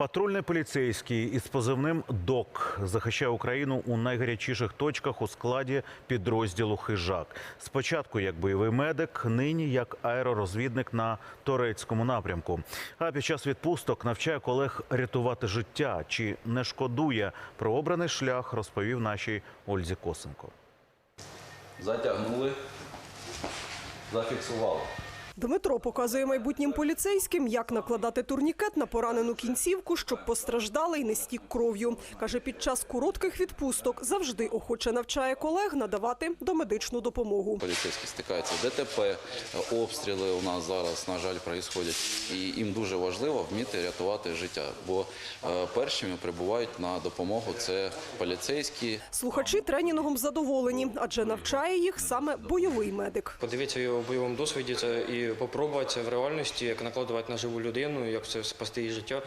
Патрульний поліцейський із позивним ДОК захищає Україну у найгарячіших точках у складі підрозділу Хижак. Спочатку як бойовий медик, нині як аеророзвідник на турецькому напрямку. А під час відпусток навчає колег рятувати життя. Чи не шкодує про обраний шлях, розповів нашій Ользі Косенко. Затягнули, зафіксували. Дмитро показує майбутнім поліцейським, як накладати турнікет на поранену кінцівку, щоб постраждалий не стік кров'ю. Каже, під час коротких відпусток завжди охоче навчає колег надавати домедичну допомогу. Поліцейські стикаються ДТП, обстріли у нас зараз, на жаль, проїсходять. І їм дуже важливо вміти рятувати життя, бо е, першими прибувають на допомогу це поліцейські, Слухачі тренінгом задоволені, адже навчає їх саме бойовий медик. Подивитися його в бойовому досвіді це і це в реальності, як накладувати на живу людину, як це спасти її життя.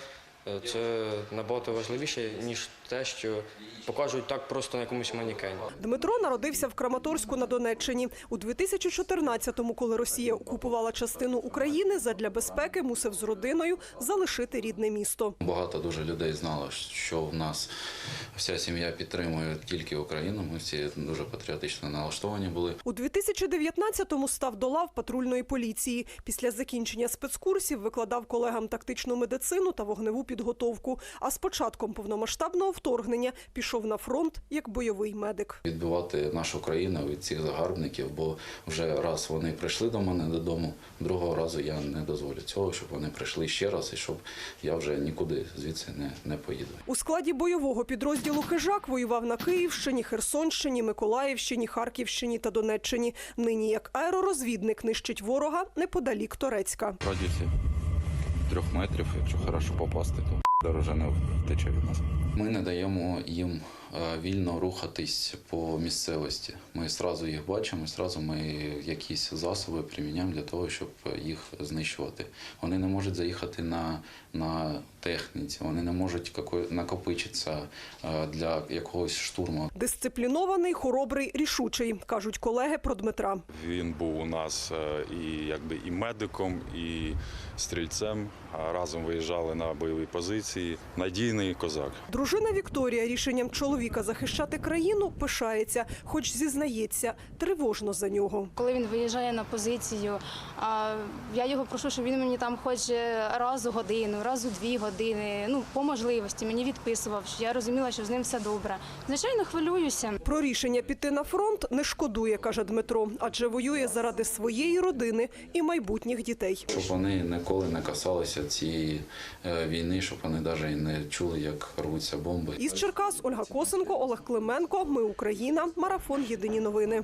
Е, Це набагато важливіше, ніж те, що покажуть так просто на якомусь манікені. Дмитро народився в Краматорську на Донеччині. У 2014-му, коли Росія окупувала частину України, задля безпеки мусив з родиною залишити рідне місто. Багато дуже людей знало, що в нас вся сім'я підтримує тільки Україну. Ми всі дуже патріотично налаштовані були. У 2019-му став до лав патрульної поліції. Після закінчення спецкурсів викладав колегам тактичну медицину та вогневу підготовку. А з початком повномасштабного вторгнення пішов на фронт як бойовий медик. Відбивати нашу країну від цих загарбників, бо вже раз вони прийшли до мене додому, другого разу я не дозволю цього, щоб вони прийшли ще раз і щоб я вже нікуди звідси не, не поїду. У складі бойового підрозділу «Хижак» воював на Київщині, Херсонщині, Миколаївщині, Харківщині та Донеччині. Нині як аеророзвідник нищить ворога неподалік Торецька. В радіусі трьох метрів, якщо хорошо попасти, то дороже не втече від нас. Ми не даємо їм вільно рухатись по місцевості. Ми одразу їх бачимо, одразу ми якісь засоби приміняємо для того, щоб їх знищувати. Вони не можуть заїхати на, на техніці, вони не можуть накопичитися е, для якогось штурму. Дисциплінований, хоробрий, рішучий, кажуть колеги про Дмитра. Він був у нас е, і якби і медиком, і стрільцем. Разом виїжджали на бойові позиції. Надійний козак. Дружина Вікторія рішенням чоловіка захищати країну пишається, хоч зізнається, тривожно за нього. Коли він виїжджає на позицію, а, я його прошу, щоб він мені там хоч раз у годину, раз у дві години, ну по можливості мені відписував, що я розуміла, що з ним все добре. Звичайно, хвилююся. Про рішення піти на фронт не шкодує, каже Дмитро, адже воює заради своєї родини і майбутніх дітей. Щоб вони ніколи не касалися цієї е, війни, щоб вони навіть не чули, як рвуться бомби. Із Черкас Ольга Косенко, Олег Клименко. Ми Україна. Марафон. Єдині новини.